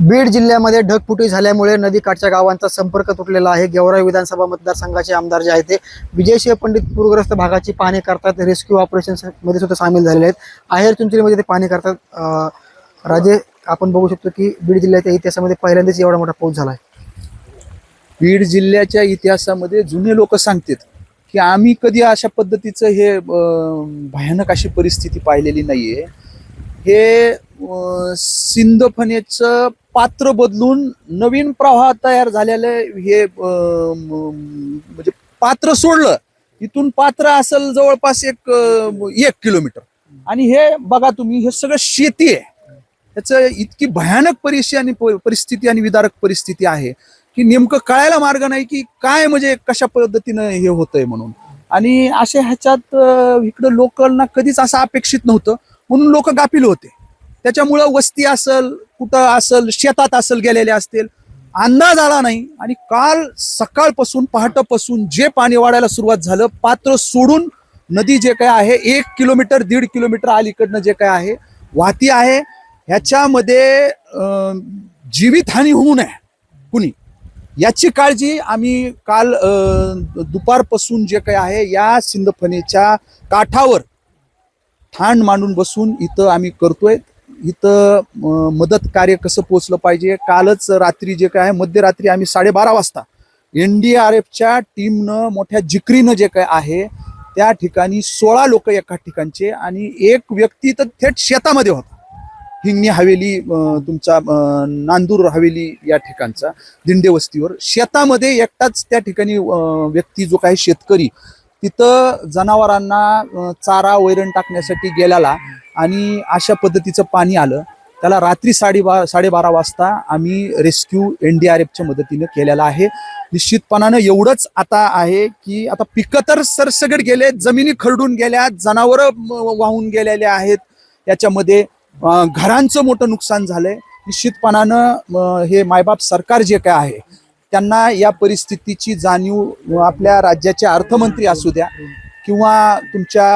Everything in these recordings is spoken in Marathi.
बीड जिल्ह्यामध्ये ढगफुटी झाल्यामुळे नदीकाठच्या गावांचा संपर्क तुटलेला आहे. गेवराई विधानसभा मतदारसंघाचे आमदार जे आहेत ते विजयसिंह पंडित पूरग्रस्त भागाची पाहणी करतात. रेस्क्यू ऑपरेशनमध्ये सुद्धा सामील झालेले आहेत. आहेर चिंचणीमध्ये ते पाहणी करतात. राजे आपण बघू शकतो की बीड जिल्ह्याच्या इतिहासामध्ये पहिल्यांदाच एवढा मोठा पाऊस झाला आहे बीड जिल्ह्याच्या इतिहासामध्ये जुने लोक सांगतात की आम्ही कधी अशा पद्धतीचं हे भयानक अशी परिस्थिती पाहिलेली नाहीये. हे अं, पात्र बदलून नवीन प्रवाह तयार झालेलं हे म्हणजे पात्र सोडलं. इथून पात्र असेल जवळपास एक एक किलोमीटर. आणि हे बघा तुम्ही हे सगळं शेती आहे. त्याचं इतकी भयानक परिस्थिती आणि परिस्थिती आणि विदारक परिस्थिती आहे की नेमकं कळायला मार्ग नाही की काय म्हणजे कशा पद्धतीनं हे होतंय म्हणून. आणि अशा ह्याच्यात इकडं लोकांना कधीच असं अपेक्षित नव्हतं. म्हणून लोक गाफील होते. त्याच्यामुळं वस्ती असल कुठं असल शेतात असल गेलेले असतील. अंदाज आला नाही. आणि काल सकाळपासून पहाटपासून जे पाणी वाढायला सुरुवात झालं पात्र सोडून नदी जे काय आहे एक किलोमीटर दीड किलोमीटर अलीकडनं जे काय आहे वाहती आहे ह्याच्यामध्ये जीवितहानी होऊ नये. कुणी? याची काळजी आम्ही काल दुपारपासून जे काही आहे या सिंधफणीच्या काठावर ठाण मांडून बसून इथं आम्ही करतोय. इथं मदत कार्य कसं पोचलं पाहिजे? कालच रात्री जे काय आहे मध्यरात्री आम्ही साडेबारा वाजता एन डी आर एफच्या टीमनं मोठ्या जिकरीनं जे काय आहे त्या ठिकाणी सोळा लोक एका ठिकाणचे आणि एक व्यक्ती तर थेट शेतामध्ये होता. हिंगणी हवेली तुमचा नांदूर हवेली या ठिकाणचा दिंडे वस्तीवर. शेतामध्ये एकटाच त्या ठिकाणी व्यक्ती जो काही शेतकरी तिथं जनावरांना चारा वैरण टाकण्यासाठी गेलेला आणि अशा पद्धतीचं पाणी आलं. त्याला रात्री साडेबा साडेबारा वाजता आम्ही रेस्क्यू एन डी आर एफच्या मदतीनं केलेला आहे. निश्चितपणानं एवढंच आता आहे की आता पिकं तर सरसगट गेले जमिनी खरडून गेल्या जनावरं वाहून गेलेले आहेत. याच्यामध्ये घरांचं मोठं नुकसान झालंय. निश्चितपणानं हे मायबाप सरकार जे काय आहे त्यांना या परिस्थितीची जाणीव आपल्या राज्याचे अर्थमंत्री असू द्या किंवा तुमच्या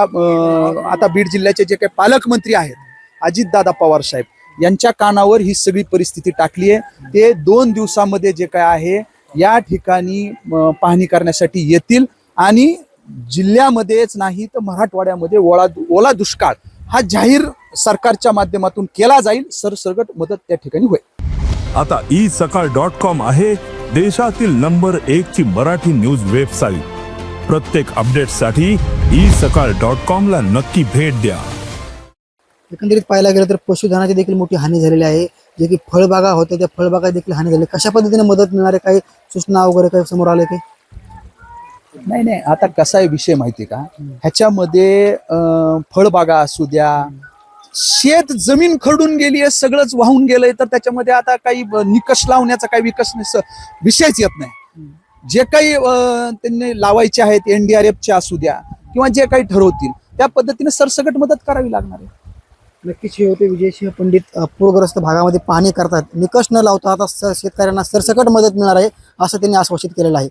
आता बीड जिल्ह्याचे जे काही पालकमंत्री आहेत अजितदादा पवार साहेब यांच्या कानावर ही सगळी परिस्थिती टाकली आहे. ते दोन दिवसामध्ये जे काय आहे या ठिकाणी पाहणी करण्यासाठी येतील. आणि जिल्ह्यामध्येच नाही तर मराठवाड्यामध्ये ओळा ओला दुष्काळ हा जाहीर सरकारच्या माध्यमातून केला जाईल. सरसरगट मदत त्या ठिकाणी होईल. आता ई सकाळ डॉट कॉम आहे देशातील नंबर एक ची मराठी न्यूज वेबसाईट. प्रत्येक अपडेटसाठी ई सकाळ डॉट कॉम ला नक्की भेट द्या. एकंदरीत पाहायला गेलं तर पशुधनाची देखील मोठी हानी झालेली आहे. जे की फळबागा होत्या त्या फळबागा देखील हानी झाली. कशा पद्धतीने मदत मिळणार आहे काही सूचना वगैरे काही समोर आले काही नाही नाही. आता कसा आहे विषय माहिती का? ह्याच्यामध्ये अं, फळबागा असू द्या शेत जमीन खरडून गेली आहे सगळंच वाहून गेलंय तर त्याच्यामध्ये आता काही ब- निकष लावण्याचा काही विकस नस- विषयच येत नाही. जे काही अं, त्यांनी लावायचे आहेत एनडीआरएफचे असू द्या किंवा जे काही ठरवतील त्या पद्धतीने सरसकट मदत करावी लागणार आहे. नक्कीच हे होते विजयसिंह पंडित पूरग्रस्त भागामध्ये पाणी करतात. निकष न लावता आता शेतकऱ्यांना सरसकट मदत मिळणार आहे असं त्यांनी आश्वासित केलेलं आहे.